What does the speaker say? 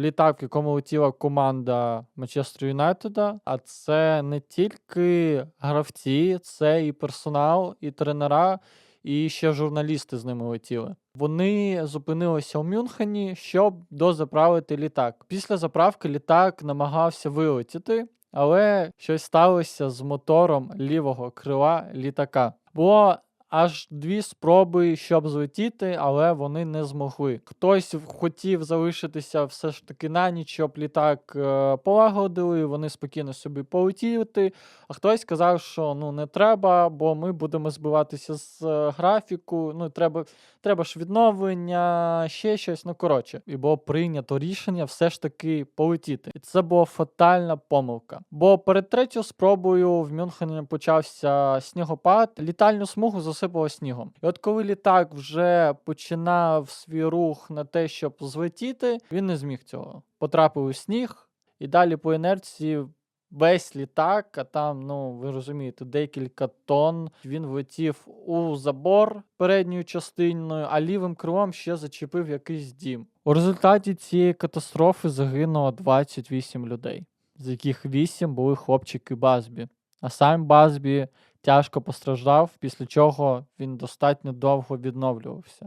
літак, в якому летіла команда Манчестер Юнайтеда. А це не тільки гравці, це і персонал, і тренера, і ще журналісти з ними летіли. Вони зупинилися у Мюнхені, щоб дозаправити літак. Після заправки літак намагався вилетіти, але щось сталося з мотором лівого крила літака. Було аж дві спроби, щоб злетіти, але вони не змогли. Хтось хотів залишитися все ж таки на ніч, щоб літак е, полагодили, вони спокійно собі полетіти. А хтось сказав, що ну не треба, бо ми будемо збиватися з е, графіку. Ну треба, треба ж відновлення, ще щось. Ну коротше, і було прийнято рішення все ж таки полетіти. І це була фатальна помилка. Бо перед третьою спробою в Мюнхені почався снігопад, літальну смугу засипало снігом. І от коли літак вже починав свій рух на те, щоб злетіти, він не зміг цього. Потрапив у сніг, і далі по інерції весь літак, а там, ну ви розумієте, декілька тонн. Він влетів у забор передньою частиною, а лівим крилом ще зачепив якийсь дім. У результаті цієї катастрофи загинуло 28 людей, з яких 8 були хлопчики Базбі. А сам Базбі тяжко постраждав, після чого він достатньо довго відновлювався.